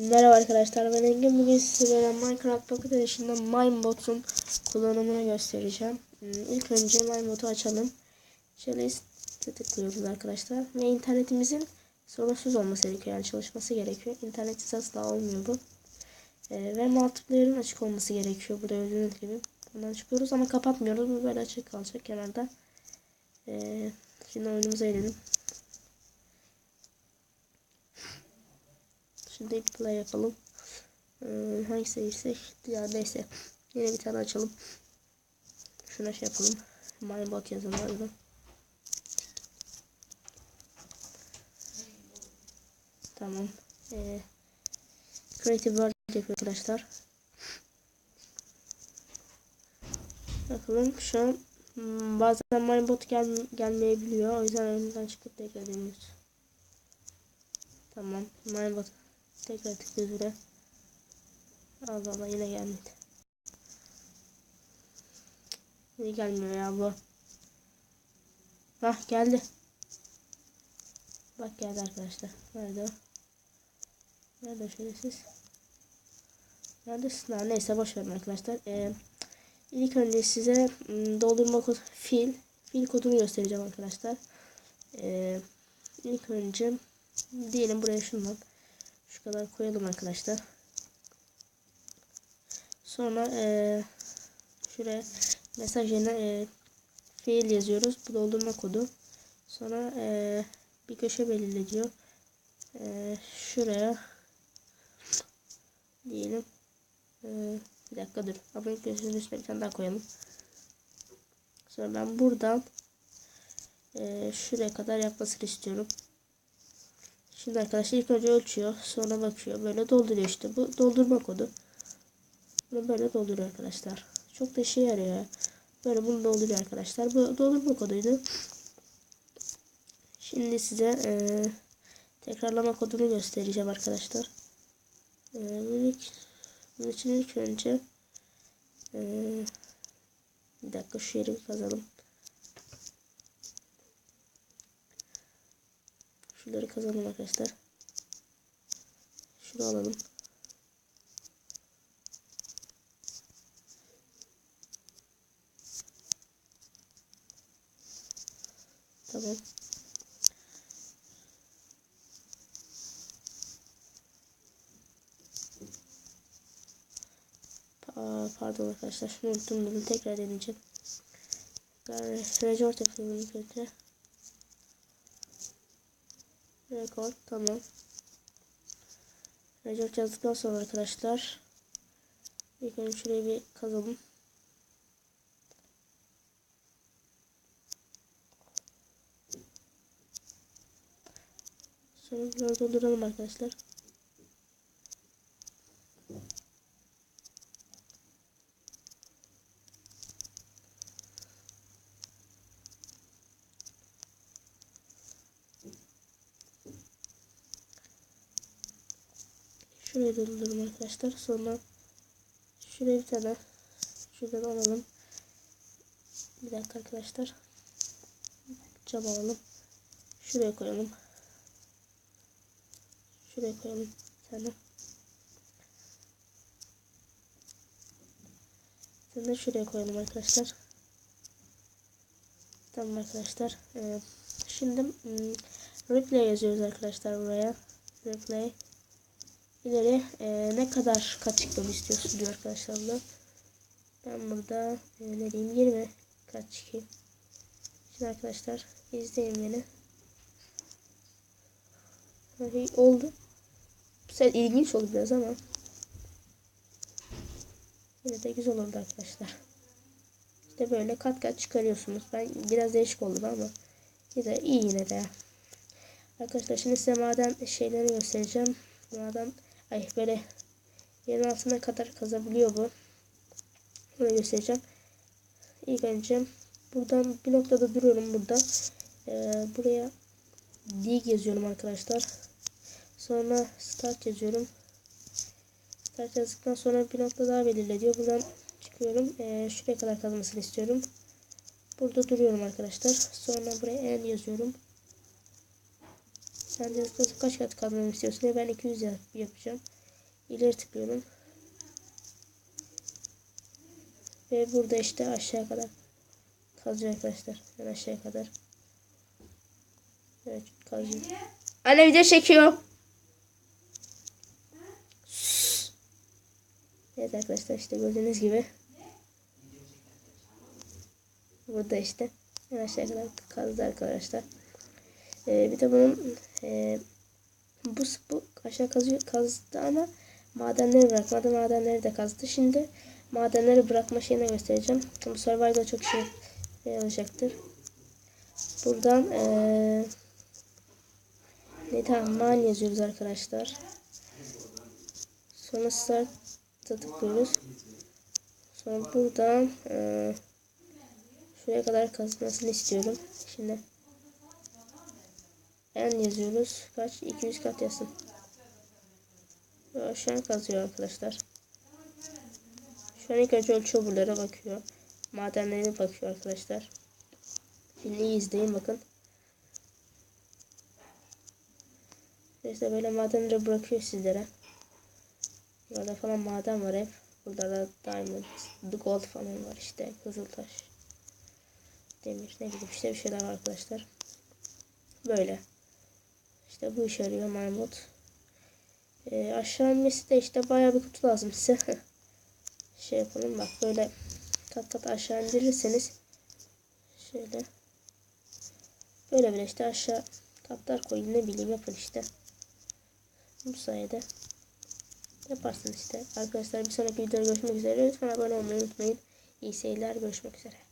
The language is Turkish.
Merhaba arkadaşlar ben Engin bugün sizlere Minecraft Pocket Edition'da Minebot'un kullanımını göstereceğim. Hmm, İlk önce Minebot'u açalım. Şöyle tıklıyoruz arkadaşlar ve internetimizin sorunsuz olması gerekiyor yani çalışması gerekiyor. İnternetsiz asla olmuyor bu. Ee, ve multiplayer'ın açık olması gerekiyor. Burada gördüğünüz gibi. Bundan çıkıyoruz ama kapatmıyoruz. Bu böyle açık kalacak kenarda. Ee, şimdi oyunumuza girelim. Şimdi play yapalım. Ee, hangisi girsek? Ya neyse. Yine bir tane açalım. Şuna şey yapalım. Minebot yazalım hadi. Tamam. Ee, Creative World yapıyor arkadaşlar. Bakalım şu an hmm, bazen Minebot gel gelmeyebiliyor. O yüzden önünden çıkıp tekrar deniyoruz. Tamam. Minebot tekrar tıklıyoruz buraya. Allah Allah yine gelmedi. Niye gelmiyor ya bu? Hah geldi. Bak geldi arkadaşlar. Nerede o? Nerede şerefsiz? Neredesin? Ha, neyse boş arkadaşlar. Ee, ilk önce size ım, doldurma kod fil fil kodunu göstereceğim arkadaşlar. Ee, ilk önce diyelim buraya şundan şu kadar koyalım arkadaşlar. Sonra ee, şuraya mesaj yerine ee, fiil yazıyoruz. Bu doldurma kodu. Sonra ee, bir köşe belirle diyor. Ee, şuraya diyelim. Ee, bir dakika dur. Abone köşesinin üstüne bir tane daha koyalım. Sonra ben buradan e, şuraya kadar yapmasını istiyorum. Şimdi arkadaşlar ilk önce ölçüyor. Sonra bakıyor. Böyle dolduruyor işte. Bu doldurma kodu. Bunu böyle dolduruyor arkadaşlar. Çok da işe yarıyor. Böyle bunu dolduruyor arkadaşlar. Bu doldurma koduydu. Şimdi size e, tekrarlama kodunu göstereceğim arkadaşlar. E, bunun, ilk, bunun için ilk önce e, bir dakika şu yeri kazalım. Şunları kazalım arkadaşlar. Şunu alalım. Tamam. Pardon arkadaşlar şunu unuttum bunu tekrar deneyeceğim. Resort yapıyorum ilk önce. Rekord tamam. Resort yazdıktan sonra arkadaşlar ilk önce şurayı bir kazalım. Sonra bunları dolduralım arkadaşlar. Şuraya doldururum arkadaşlar. Sonra şuraya bir tane şuradan alalım. Bir dakika arkadaşlar. Cam alalım. Şuraya koyalım. Şuraya koyalım bir tane. Tane şuraya koyalım arkadaşlar. Tamam arkadaşlar. Ee, şimdi hmm, replay yazıyoruz arkadaşlar buraya. Replay ileri e, ne kadar kat çıkmamı istiyorsun diyor arkadaşlar burada. Ben burada e, ne diyeyim 20 kat çıkayım. Şimdi arkadaşlar izleyin beni. Hani oldu. Sefer ilginç oldu biraz ama yine de güzel oldu arkadaşlar. İşte böyle kat kat çıkarıyorsunuz. Ben biraz değişik oldu ama yine iyi yine de. Arkadaşlar şimdi size maden şeyleri göstereceğim. Maden Ay böyle yerin altına kadar kazabiliyor bu. Bunu göstereceğim. İlk önce buradan bir noktada duruyorum burada. Ee, buraya dig yazıyorum arkadaşlar. Sonra start yazıyorum. Start yazdıktan sonra bir nokta daha belirle diyor. Buradan çıkıyorum. Ee, şuraya kadar kazmasını istiyorum. Burada duruyorum arkadaşlar. Sonra buraya end yazıyorum. End yazdıktan kaç kat kazmamı istiyorsun diye ben 200 yapacağım. ileri tıklıyorum. Ve burada işte aşağı kadar kazıyor arkadaşlar. Yani aşağıya kadar. Evet kazıyor. Anne video çekiyor. Evet arkadaşlar işte gördüğünüz gibi. Burada işte. En aşağıya kadar kazdı arkadaşlar. Ee, bir de bunun e, bu, bu aşağı kazıyor, kazdı ama madenleri bırakmadı. Madenleri de kazdı. Şimdi madenleri bırakma şeyini göstereceğim. Bu survival'da çok şey, şey olacaktır. Buradan ee, ne tamam man yazıyoruz arkadaşlar. Sonra start'a tıklıyoruz. Sonra buradan ee, şuraya kadar kazmasını istiyorum. Şimdi en yazıyoruz. Kaç? 200 kat yazsın. Şu an kazıyor arkadaşlar. Şu an ilk önce ölçü buralara bakıyor. Madenlerine bakıyor arkadaşlar. Şimdi iyi izleyin bakın. İşte böyle madenleri bırakıyor sizlere. Burada falan maden var hep. Burada da diamond, gold falan var işte. Kızıltaş. Demir ne bileyim işte bir şeyler var arkadaşlar. Böyle. İşte bu işe yarıyor Maymut. Ee, aşağı inmesi de işte bayağı bir kutu lazım size. şey yapalım bak böyle kat kat aşağı indirirseniz şöyle böyle böyle işte aşağı katlar koyun ne bileyim yapın işte. Bu sayede yaparsınız işte. Arkadaşlar bir sonraki videoda görüşmek üzere. Lütfen abone olmayı unutmayın. İyi seyirler. Görüşmek üzere.